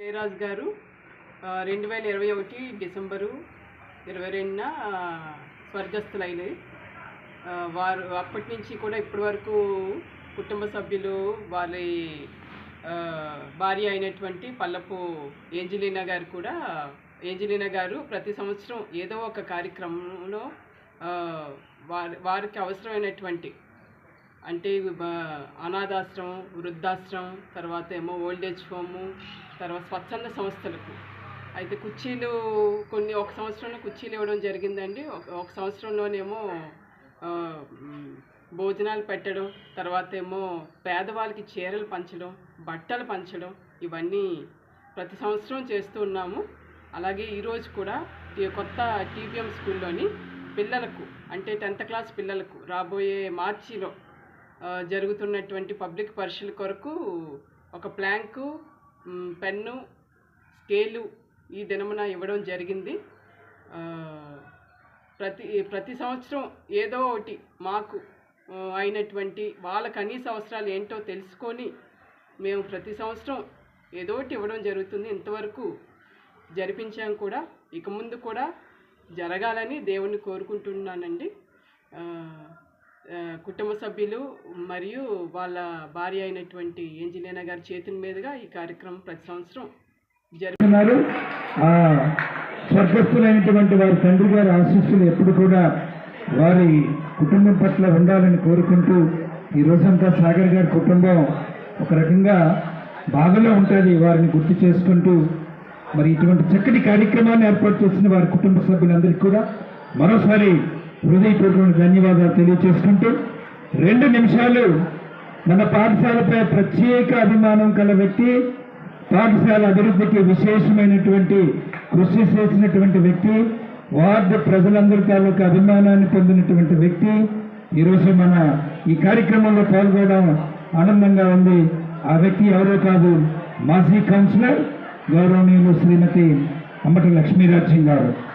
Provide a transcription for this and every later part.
జయరాజ్ గారు రెండు వేల ఇరవై ఒకటి డిసెంబరు ఇరవై రెండున స్వర్గస్థులైన వారు అప్పటి నుంచి కూడా ఇప్పటి వరకు కుటుంబ సభ్యులు వాళ్ళ భార్య అయినటువంటి పల్లపు ఏంజలీనా గారు కూడా ఏంజలీనా గారు ప్రతి సంవత్సరం ఏదో ఒక కార్యక్రమంలో వారి వారికి అవసరమైనటువంటి అంటే అనాథాశ్రమం వృద్ధాశ్రమం తర్వాత ఏమో ఓల్డేజ్ హోము తర్వాత స్వచ్ఛంద సంస్థలకు. అయితే కుర్చీలు కొన్ని ఒక సంవత్సరంలో కుర్చీలు ఇవ్వడం జరిగిందండి. ఒక సంవత్సరంలోనేమో భోజనాలు పెట్టడం తర్వాత ఏమో పేదవాళ్ళకి చీరలు పంచడం బట్టలు పంచడం ఇవన్నీ ప్రతి సంవత్సరం చేస్తూ ఉన్నాము. అలాగే ఈరోజు కూడా ఈ కొత్త టీపీఎం స్కూల్లోని పిల్లలకు అంటే టెన్త్ క్లాస్ పిల్లలకు రాబోయే మార్చిలో జరుగుతున్నటువంటి పబ్లిక్ పరీక్షల కొరకు ఒక ప్లాంకు పెన్ను స్కేలు ఈ దినమున ఇవ్వడం జరిగింది. ప్రతి ప్రతి సంవత్సరం ఏదో ఒకటి మాకు అయినటువంటి వాళ్ళ కనీస అవసరాలు ఏంటో తెలుసుకొని మేము ప్రతి సంవత్సరం ఏదో ఒకటి ఇవ్వడం జరుగుతుంది. ఇంతవరకు జరిపించాం కూడా. ఇక ముందు కూడా జరగాలని దేవుణ్ణి కోరుకుంటున్నానండి. కుటుంబ సభ్యులు మరియు వాళ్ళ భార్య అయినటువంటి ఏంజిలీనా గారి చేతుల మీదుగా ఈ కార్యక్రమం ప్రతి సంవత్సరం జరుగుతున్నారు. స్వర్గస్థులైనటువంటి వారి తండ్రి గారి ఆశీస్సులు ఎప్పుడు కూడా వారి కుటుంబం పట్ల ఉండాలని కోరుకుంటూ ఈ రోజంతా సాగర్ గారి కుటుంబం ఒక రకంగా బాధలో ఉంటుంది వారిని గుర్తు చేసుకుంటూ. మరి ఇటువంటి చక్కటి కార్యక్రమాన్ని ఏర్పాటు చేసిన వారి కుటుంబ సభ్యులందరికీ కూడా మరోసారి హృదయపూర్వక ధన్యవాదాలు తెలియజేసుకుంటూ రెండు నిమిషాలు మన పాఠశాలపై ప్రత్యేక అభిమానం కల వ్యక్తి పాఠశాల అభివృద్ధికి విశేషమైనటువంటి కృషి చేసినటువంటి వ్యక్తి వార్డు ప్రజలందరి తాలూకు అభిమానాన్ని పొందినటువంటి వ్యక్తి. ఈరోజు మన ఈ కార్యక్రమంలో పాల్గొనడం ఆనందంగా ఉంది. ఆ వ్యక్తి ఎవరో కాదు మాజీ కౌన్సిలర్ గౌరవనీయులు శ్రీమతి అమ్మటి లక్ష్మీరాజ్యం గారు.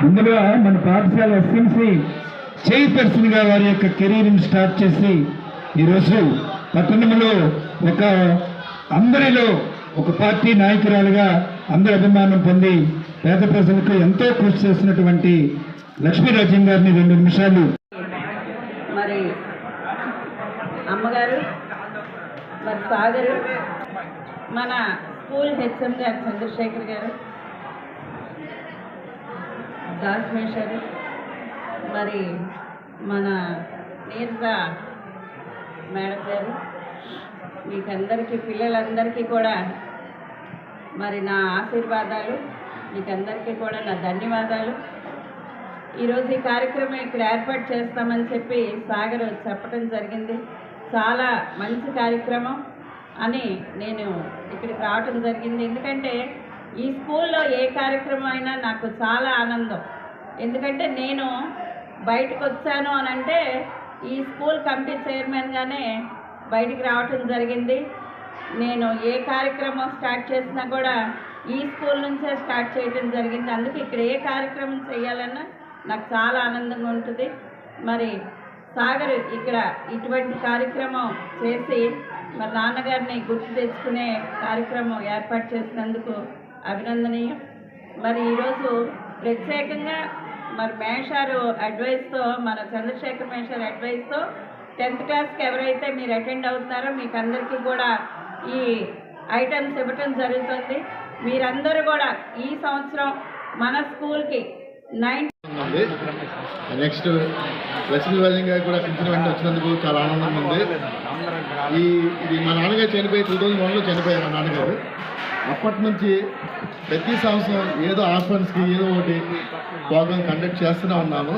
ముందుగా మన పాఠశాల ఎస్ఎంసి చైర్పర్సన్గా వారి యొక్క కెరీర్ని స్టార్ట్ చేసి ఈరోజు పట్టణంలో ఒక అందరిలో ఒక పార్టీ నాయకురాలుగా అందరి అభిమానం పొంది పేద ప్రజలకు ఎంతో కృషి చేసినటువంటి లక్ష్మీరాజ్యం గారిని రెండు నిమిషాలు. మరి అమ్మగారు మరి సాగరు మన స్కూల్ హెచ్ఎం గారు చంద్రశేఖర్ గారు దాస్మేశ్వరు మరి మన నీరజ మేడం గారు మీకందరికీ పిల్లలందరికీ కూడా మరి నా ఆశీర్వాదాలు మీకందరికీ కూడా నా ధన్యవాదాలు. ఈరోజు ఈ కార్యక్రమం ఇక్కడ ఏర్పాటు చేస్తామని చెప్పి సాగర్ చెప్పడం జరిగింది. చాలా మంచి కార్యక్రమం అని నేను ఇక్కడికి రావటం జరిగింది. ఎందుకంటే ఈ స్కూల్లో ఏ కార్యక్రమం అయినా నాకు చాలా ఆనందం. ఎందుకంటే నేను బయటకు వచ్చాను అని అంటే ఈ స్కూల్ కమిటీ చైర్మన్గానే బయటికి రావటం జరిగింది. నేను ఏ కార్యక్రమం స్టార్ట్ చేసినా కూడా ఈ స్కూల్ నుంచే స్టార్ట్ చేయడం జరిగింది. అందుకే ఇక్కడ ఏ కార్యక్రమం చేయాలన్నా నాకు చాలా ఆనందంగా ఉంటుంది. మరి సాగర్ ఇక్కడ ఇటువంటి కార్యక్రమం చేసి మరి నాన్నగారిని గుర్తు తెచ్చుకునే కార్యక్రమం ఏర్పాటు చేసినందుకు అభినందనీయం. మరి ఈరోజు ప్రత్యేకంగా మరి మేషారు అడ్వైస్తో మన చంద్రశేఖర్ మేషారు అడ్వైస్తో టెన్త్ క్లాస్కి ఎవరైతే మీరు అటెండ్ అవుతున్నారో మీకు అందరికీ కూడా ఈ ఐటమ్స్ ఇవ్వటం జరుగుతుంది. మీరందరూ కూడా ఈ సంవత్సరం మన స్కూల్కి నైన్ నెక్స్ట్ లక్ష్మీ రాజన్ గారు కూడా పిలిచిన వెంటనే వచ్చినందుకు చాలా ఆనందంగా ఉంది. ఈ ఇది మా నాన్నగారు చనిపోయి టూ థౌజండ్ వన్లో చనిపోయారు మా నాన్నగారు. అప్పటి నుంచి ప్రతి సంవత్సరం ఏదో ఆర్ఫన్స్కి ఏదో ఒకటి ప్రోగ్రామ్ కండక్ట్ చేస్తూనే ఉన్నాము.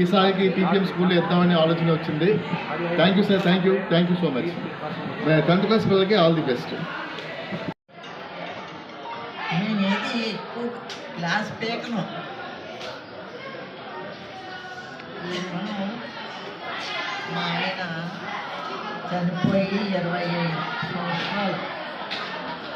ఈసారికి టీపీఎం స్కూల్లో ఇద్దామని ఆలోచన వచ్చింది. Thank you sir thank you thank you so much tenth class పిల్లలకి ఆల్ ది బెస్ట్ ఎక్కువ పీకను. నేను మా ఆయన చనిపోయి ఇరవై ఐదు సంవత్సరాలు.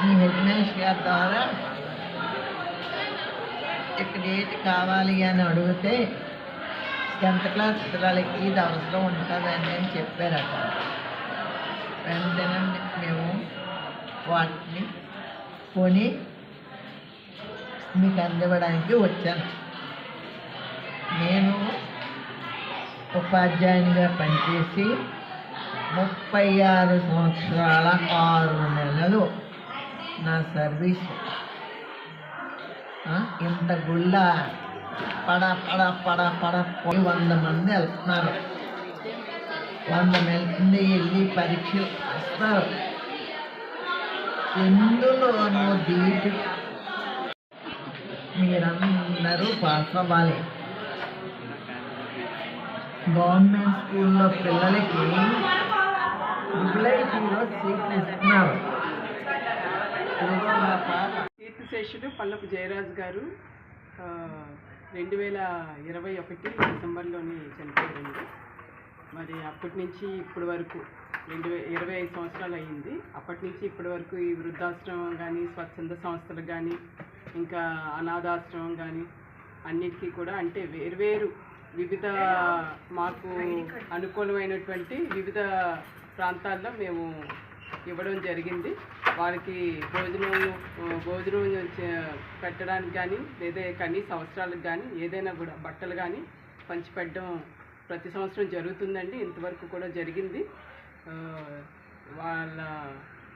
మీ హెడ్మేష్ గారి ద్వారా ఇక్కడ ఏంటి కావాలి అని అడిగితే టెన్త్ క్లాస్ పిల్లలకి ఇది అవసరం ఉంటుందని అని చెప్పారట. వెంటనే మేము వాటిని కొని మీకు అందివ్వడానికి వచ్చాను. నేను ఉపాధ్యాయునిగా పనిచేసి ముప్పై ఆరు సంవత్సరాల ఆరు నెలలు నా సర్వీస్. ఇంత గుళ్ళ? పడ పడ పడ పడ. పోయి వంద మంది వెళ్తున్నారు. వంద మంది వెళ్ళి పరీక్షలు వస్తారు ఎందులోనూ దీటు. మీరందరూ పాస్ అవ్వాలి. గవర్నమెంట్ స్కూల్లో పిల్లలకి యుబిలైటీలో సీట్లు ఇస్తున్నారు. శేషుడు పల్లపు జయరాజ్ గారు రెండు వేల ఇరవై ఒకటి డిసెంబర్లోని చనిపోయారండి. మరి అప్పటి నుంచి ఇప్పటి వరకు రెండు వే ఇరవై ఐదు సంవత్సరాలు అయ్యింది. అప్పటి నుంచి ఇప్పటి వరకు ఈ వృద్ధాశ్రమం కానీ స్వచ్ఛంద సంస్థలు కానీ ఇంకా అనాథాశ్రమం కానీ అన్నిటికీ కూడా అంటే వేర్వేరు వివిధ మాకు అనుకూలమైనటువంటి వివిధ ప్రాంతాల్లో మేము ఇవ్వడం జరిగింది. వాళ్ళకి భోజనం భోజనం చే- పెట్టడానికి కానీ లేదా కనీస అవసరాలకు కానీ ఏదైనా కూడా బట్టలు కానీ పంచిపెట్టడం ప్రతి సంవత్సరం జరుగుతుందండి. ఇంతవరకు కూడా జరిగింది. వాళ్ళ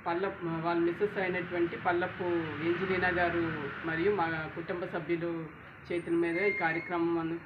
పల్ల వాళ్ళ మిస్సెస్ అయినటువంటి పల్లపు ఏంజిలీనా గారు మరియు మా కుటుంబ సభ్యులు చేతుల మీద ఈ కార్యక్రమం